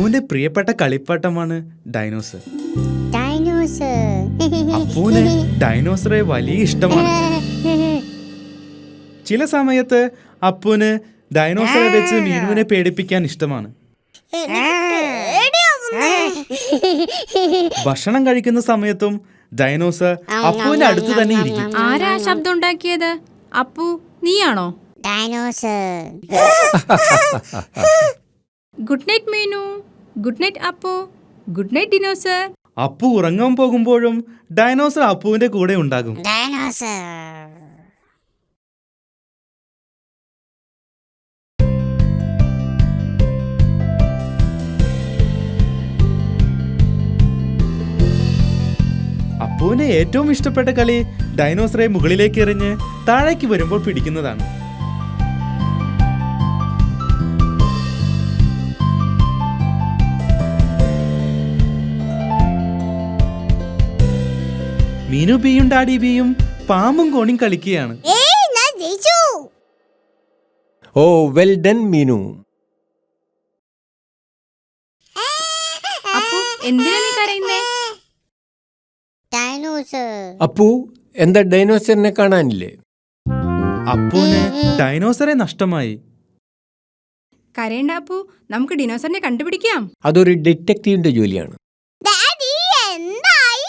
അപ്പുവിന്റെ പ്രിയപ്പെട്ട കളിപ്പാട്ടമാണ് dinosaur. Dinosaur അപ്പുവിന് ഡൈനോസറെ വലിയ ഇഷ്ടമാണ്. ചില സമയത്ത് അപ്പുവിന് ഡൈനോസറെ വെച്ച് മീനുവിനെ പേടിപ്പിക്കാൻ ഇഷ്ടമാണ്. ഭക്ഷണം കഴിക്കുന്ന സമയത്തും ഡൈനോസർ അപ്പുവിന്റെ അടുത്ത് തന്നെ ഇരിക്കും. ആരാ ശബ്ദം ഉണ്ടാക്കിയത് അപ്പു നീയാണോ? Dinosaur. Good night Meenu. Good night Appu. Good night dinosaur. Appu ഉറങ്ങാൻ പോകുമ്പോഴും ഡൈനോസർ അപ്പുവിന്റെ കൂടെ ഉണ്ടാകും. ഡൈനോസർ. അപ്പുവിന് ഏറ്റവും ഇഷ്ടപ്പെട്ട കളി ഡൈനോസറെ മുകളിലേക്ക് എറിഞ്ഞ് താഴേക്ക് വരുമ്പോൾ പിടിക്കുന്നതാണ്. മീനു ബിയും ഡാഡി ബിയും പാമ്പും കോണിയും കളിക്കുകയാണ്. ഏയ് ഞാൻ ജയിച്ചു. ഓ വെൽ ഡൺ മീനു. അപ്പു എന്തിനാ നീ കരയുന്നേ? അപ്പു എന്താ ഡൈനോസറിനെ കാണാനില്ലേ? അപ്പുവിന് ഡൈനോസറെ നഷ്ടമായി. കരയണ്ട അപ്പു. നമുക്ക് ഡിനോസറിനെ കണ്ടുപിടിക്കാം. അതൊരു ഡിറ്റക്റ്റീവിന്റെ ജോലിയാണ് ഡാഡി എന്തായി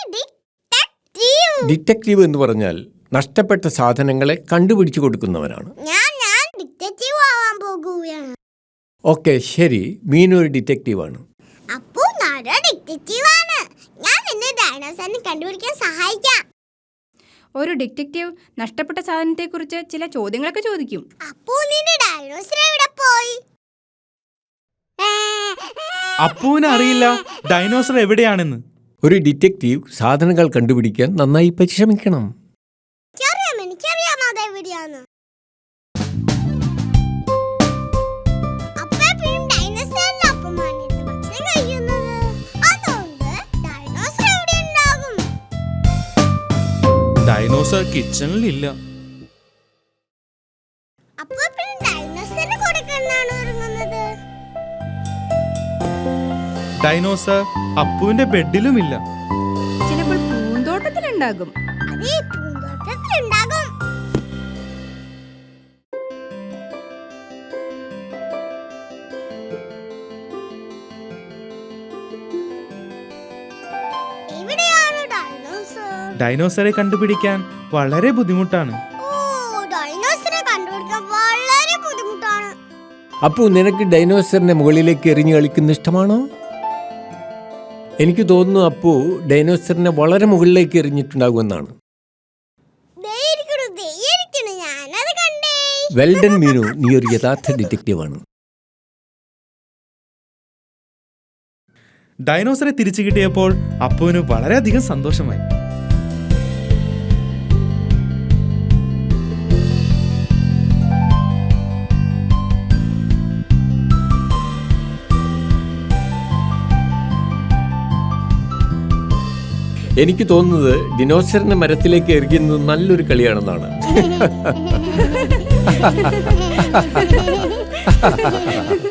ഡിറ്റക്റ്റീവ് എന്ന് പറഞ്ഞാൽ നഷ്ടപ്പെട്ട സാധനങ്ങളെ കണ്ടുപിടിച്ചു കൊടുക്കുന്നവനാണ് ഞാൻ ഞാൻ ഡിറ്റക്റ്റീവ് ആവാൻ പോകുകയാണ്. ഓക്കെ ശരി. മീനു ഒരു ഡിറ്റക്റ്റീവാണ്. അപ്പോ നല്ല ഡിറ്റക്റ്റീവ് ആണ് ഞാൻ നിന്നെ ഡൈനോസറിനെ കണ്ടുപിടിക്കാൻ സഹായിക്കാം. ഒരു ഡിറ്റക്റ്റീവ് നഷ്ടപ്പെട്ട സാധനത്തെക്കുറിച്ച് ചില ചോദ്യങ്ങളൊക്കെ ചോദിക്കും. അപ്പോ നിന്റെ ഡൈനോസർ എവിടെ പോയി? അപ്പുവിന് അറിയില്ല ഡൈനോസർ എവിടെയാണെന്ന്. ഒരു ഡിറ്റക്റ്റീവ് സാധനങ്ങൾ കണ്ടുപിടിക്കാൻ നന്നായി പരിശ്രമിക്കണം. എനിക്കറിയാം എനിക്കറിയാം ഉണ്ടാകും? ഡൈനോസർ കിച്ചണിലില്ല ഡൈനോസർ അപ്പുവിന്റെ ബെഡിലുമില്ല. ചിലപ്പോൾ പൂന്തോട്ടത്തിലുണ്ടാകും. അതേ പൂന്തോട്ടത്തിലുണ്ടാകും. ഡൈനോസറെ കണ്ടുപിടിക്കാൻ വളരെ ബുദ്ധിമുട്ടാണ്. ഓ ഡൈനോസറെ കണ്ടുപിടിക്കാൻ വളരെ ബുദ്ധിമുട്ടാണ്. അപ്പു നിനക്ക് ഡൈനോസറിന്റെ മുകളിലേക്ക് എറിഞ്ഞു കളിക്കുന്ന ഇഷ്ടമാണോ? എനിക്ക് തോന്നുന്നു അപ്പു ഡൈനോസറിനെ വളരെ മുകളിലേക്ക് എറിഞ്ഞിട്ടുണ്ടാകുമെന്നാണ്. വെൽഡൻ മീനു നീ ഒരു യഥാർത്ഥ ഡിറ്റക്റ്റീവാണ് ഡൈനോസറെ തിരിച്ചു കിട്ടിയപ്പോൾ അപ്പുവിന് വളരെയധികം സന്തോഷമായി. എനിക്ക് തോന്നുന്നത് ദിനോസറിന്റെ മരത്തിലേക്ക് എറിയുന്നത് നല്ലൊരു കളിയാണെന്നാണ്. ഹായ്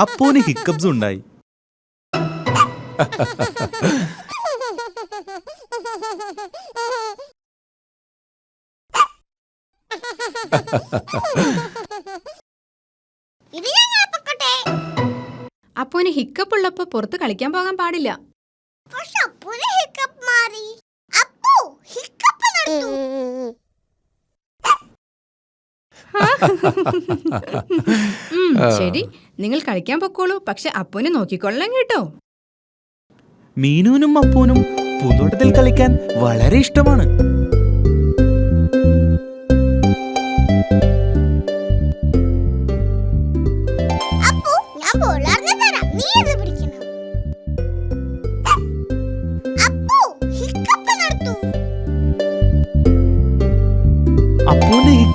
അപ്പുവിന് ഹിക്കപ്സ് ഉണ്ടായി. അപ്പോന് ഹിക്കപ്പ് ഉള്ളപ്പോ പുറത്ത് കളിക്കാൻ പോകാൻ പാടില്ല. പക്ഷെ അപ്പൂന് ഹിക്കപ്പ് മാറി. അപ്പോ ഹിക്കപ്പ് നടത്തു ഉം, ശരി. നിങ്ങൾ കളിക്കാൻ പൊക്കോളൂ. പക്ഷെ അപ്പുവിനെ നോക്കിക്കൊള്ളാം കേട്ടോ. മീനുവിനും അപ്പൂനും പൂന്തോട്ടത്തിൽ കളിക്കാൻ വളരെ ഇഷ്ടമാണ്.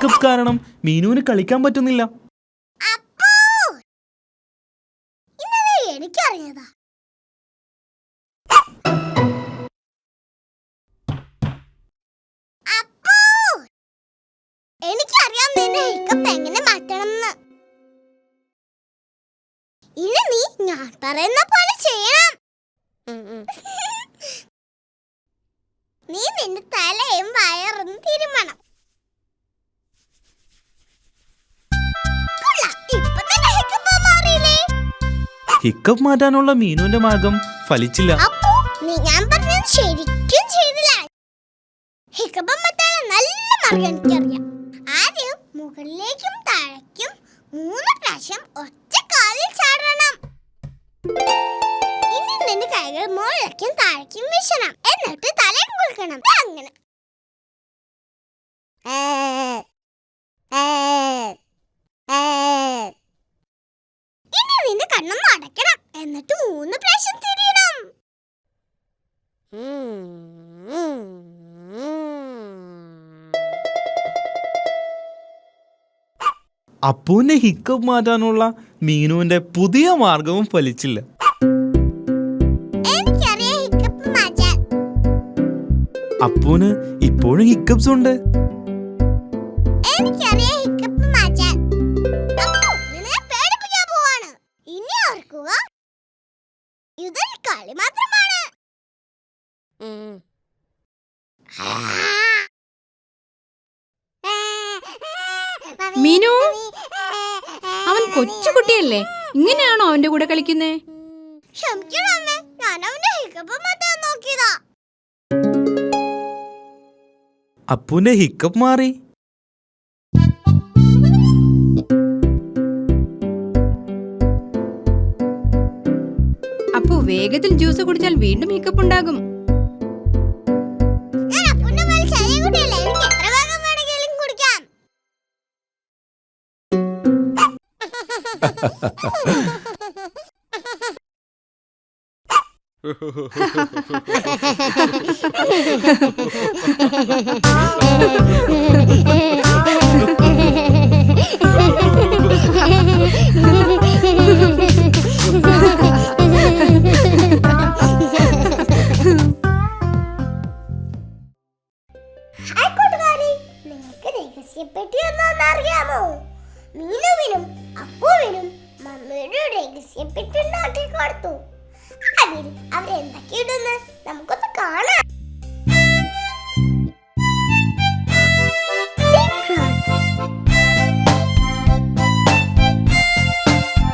ഹിക്കപ്പ് കാരണം മീനുവിന് കളിക്കാൻ പറ്റുന്നില്ല. എങ്ങനെ മാറ്റണമെന്ന്. നീ ഞാൻ പറയുന്ന പോലെ ചെയ്യണം. നീ നിന്റെ തലയും വയറും തിരുമണം. ഹിക്കപ്പ് മാറ്റാനുള്ള മീനുവിന്റെ മാർഗം ഫലിച്ചില്ല. ശരിക്കും നല്ല മാർഗം ആദ്യം മുകളിലേക്കും താഴേക്കും മൂന്ന് പ്രാവശ്യം ഒറ്റ കാലിൽ ചാടണം. ഇനി നിന്റെ കൈകൾ മുകളിലേക്കും താഴേക്കും വീശണം. എന്നിട്ട് തലയും കുളിക്കണം അങ്ങനെ. ഏ ഏ ഇനി എന്നിട്ട് മൂന്ന് പ്രാവശ്യം തിരിയണം. അപ്പൂന്റെ ഹിക്കപ്പ് മാറ്റാനുള്ള മീനുവിന്റെ പുതിയ മാർഗവും ഫലിച്ചില്ല. അപ്പുവിന് ഇപ്പോഴും ഹിക്കപ്സ് ഉണ്ട് എനിക്കറിയാം കളിക്കുന്നേ? ക്ഷമിക്കണം ഞാൻ അവന്റെ ഹിക്കപ്പ് മാറ്റാൻ നോക്കിയതാ. അപ്പൂന്റെ ഹിക്കപ്പ് മാറി. അപ്പു വേഗത്തിൽ ജ്യൂസ് കുടിച്ചാൽ വീണ്ടും ഹിക്കപ്പ് ഉണ്ടാകും. ഞാൻ അപ്പുന്റെ പോലെ ചെറിയ കുട്ടിയല്ലേ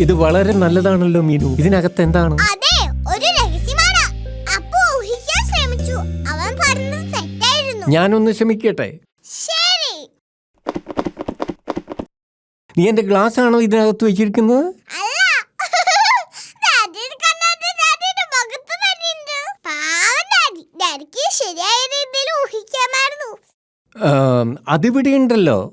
ഇത് വളരെ നല്ലതാണല്ലോ മീനു. ഇതിനകത്ത് എന്താണ്? അതെ ഒരു രഹസ്യമാണ് അപ്പു ഊഹിക്കാൻ ശ്രമിച്ചു. അവൻ പറഞ്ഞത് തെറ്റായിരുന്നു. ഞാനൊന്ന് ശ്രമിക്കട്ടെ ശരി. നീ എന്റെ ഗ്ലാസ് ആണോ ഇതിനകത്ത് വെച്ചിരിക്കുന്നത്? അല്ല. ഡാഡിയുടെ കണ്ണാടി ഡാഡിയുടെ മുഖത്ത് തന്നെയുണ്ട്. പാവം ഡാഡി. ഡാഡിക്ക് ശരിയായ രീതിയിൽ ഊഹിക്കാമായിരുന്നു. ആം, അതിവിടെ ഉണ്ടല്ലോ.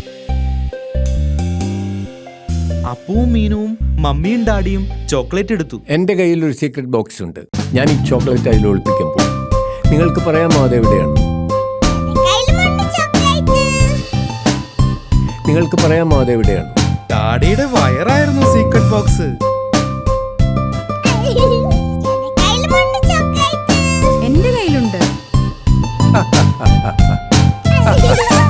അപ്പവും മീനും മമ്മിയും ഡാഡിയും ചോക്ലേറ്റ് എടുത്തു. എന്റെ കയ്യിൽ ഒരു സീക്രട്ട് ബോക്സ് ഉണ്ട്. ഞാൻ ഈ ചോക്ലേറ്റ് അതിൽ ഒളിപ്പിക്കുമ്പോൾ പോകും. നിങ്ങൾക്ക് പറയാമോ അതെവിടെയാണ് നിങ്ങൾക്ക് പറയാമോ അതെവിടെയാണ് ഡാഡിയുടെ വയറായിരുന്നു സീക്രട്ട് ബോക്സ് എന്റെ കയ്യിലുണ്ട്.